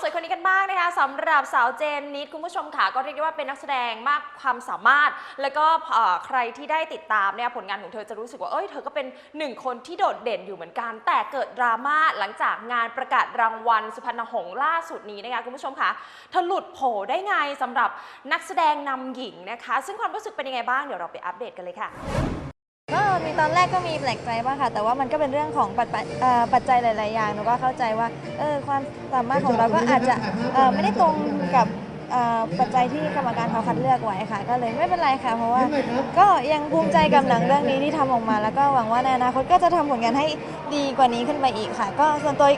สวยคนนี้กันมากนะคะสำหรับสาวเจนนิดคุณผู้ชมค่ะก็เรียกได้ว่าเป็นนักแสดงมากความสามารถ แล้วก็เอ่อใครที่ได้ติดตามเนี่ยผลงานของเธอจะรู้สึกว่าเอ้ยเธอก็เป็นหนึ่งคนที่โดดเด่นอยู่เหมือนกัน แต่เกิดดราม่าหลังจากงานประกาศรางวัลสุพรรณหงส์ล่าสุดนี้นะคะคุณผู้ชมค่ะเธอหลุดโผได้ไงสำหรับนักแสดงนำหญิงนะคะ ซึ่งความรู้สึกเป็นยังไงบ้างเดี๋ยวเราไปอัปเดตกันเลยค่ะ ก็มีตอนแรกก็มีแปลกใจบ้างค่ะ แต่ว่ามันก็เป็นเรื่องของปัจปัจเอ่อปัจจัยหลาย ๆ อย่างหนูก็เข้าใจว่าเออความสามารถของเราก็อาจจะเอ่อไม่ได้ตรงกับเอ่อปัจจัยที่กรรมการเขาคัดเลือกไว้ค่ะ ก็เลยไม่เป็นไรค่ะ เพราะว่าก็ยังภูมิใจกับหนังเรื่องนี้ที่ทำออกมา แล้วก็หวังว่าในอนาคตก็จะทำผลงานให้ดีกว่านี้ขึ้นไปอีกค่ะ ก็ส่วนตัว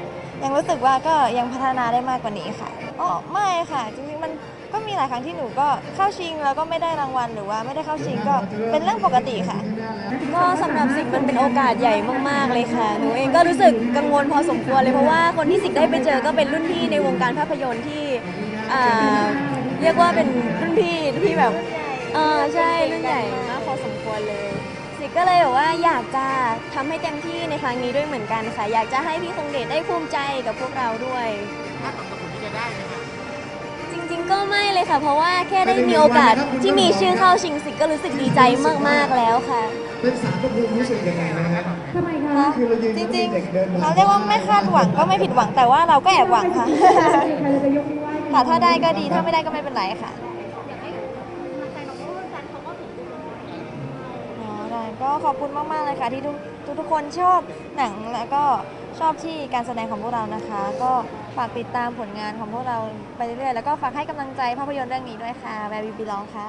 ยังรู้สึกว่าก็ยังพัฒนาได้มากกว่านี้ค่ะอ๋อไม่ค่ะจริงๆมัน ก็มีหลายครั้งที่หนูก็เข้าชิงแล้วก็ไม่ได้รางวัลหรือว่าไม่ได้เข้าชิงก็เป็นเรื่องปกติค่ะ ก็สำหรับสิกมันเป็นโอกาสใหญ่มากๆเลยค่ะ หนูเองก็รู้สึกกังวลพอสมควรเลยเพราะว่าคนที่สิกได้ไปเจอก็เป็นรุ่นพี่ในวงการภาพยนตร์ที่อ่าเรียกว่าเป็นรุ่นพี่ที่แบบเออใช่รุ่นใหญ่มากพอสมควรเลยสิกก็เลยแบบว่าอยากจะทำให้เต็มที่ในครั้งนี้ด้วยเหมือนกันค่ะ อยากจะให้พี่คงเดชได้ภูมิใจกับพวกเราด้วยจริงๆก็ ไม่เลยค่ะ เพราะว่าแค่ได้มีโอกาสที่มีชื่อเข้าชิงสิกก็รู้สึกดีใจมากๆแล้วค่ะ เป็นสารพระภูมิรู้สึกยังไงนะฮะคือเรายืนจอยู่ริงเด็กเดินๆมาเขาเรียกว่าไม่คาดหวังก็ไม่ผิดหวังแต่ว่าเราก็แอบหวังค่ะค่ะถ้าได้ก็ดีถ้าไม่ได้ก็ไม่เป็นไรค่ะอ๋อได้ก็ขอบคุณมากๆเลยค่ะที่ทุกทุกๆคนชอบหนังแล้วก็ ชอบที่การแสดงของพวกเรานะคะ ก็ฝากติดตามผลงานของพวกเราไปเรื่อยๆแล้วก็ฝากให้กำลังใจภาพยนตร์เรื่องนี้ด้วยค่ะแวร์บีบีลองค่ะ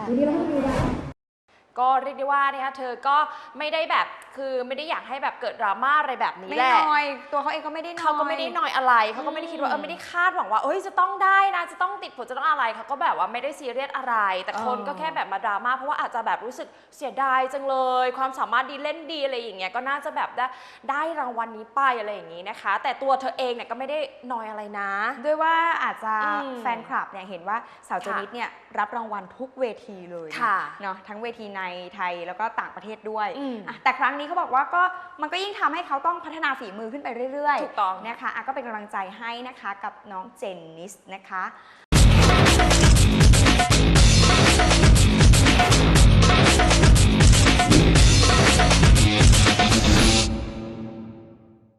ก็เรียกได้ว่านะคะเธอก็ไม่ได้แบบคือไม่ได้อยากให้แบบเกิดดราม่าอะไรแบบนี้ไม่แหละ น้อย ตัวเขาเองก็ไม่ได้น้อย เขาก็ไม่ได้นอยอะไร เขาก็ไม่ได้คิดว่าเออไม่ได้คาดหวังว่า เอ้ยจะต้องได้นะ จะต้องติดผลจะต้องอะไร เขาก็แบบว่าไม่ได้ซีเรียสอะไร แต่คนเออ ก็แค่แบบมาดราม่าเพราะว่าอาจจะแบบรู้สึกเสียดายจังเลย ความสามารถดีเล่นดีอะไรอย่างเงี้ย ก็น่าจะแบบได้ได้รางวัลนี้ไปอะไรอย่างงี้นะคะ แต่ตัวเธอเองเนี่ยก็ไม่ได้นอยอะไรนะ ด้วยว่าอาจจะอืมแฟนคลับเนี่ยเห็นว่าสาวเจนิดเนี่ยรับรางวัลทุกเวทีเลยค่ะ เนาะทั้งเวทีในไทยแล้วก็ต่างประเทศด้วยอืมอะแต่ครั้งนี้เขาบอกว่าก็มันก็ยิ่งทำให้เขาต้องพัฒนาฝีมือขึ้นไปเรื่อยๆถูกต้องนะคะอะก็เป็นกำลังใจให้นะคะกับน้องเจนนิสนะคะ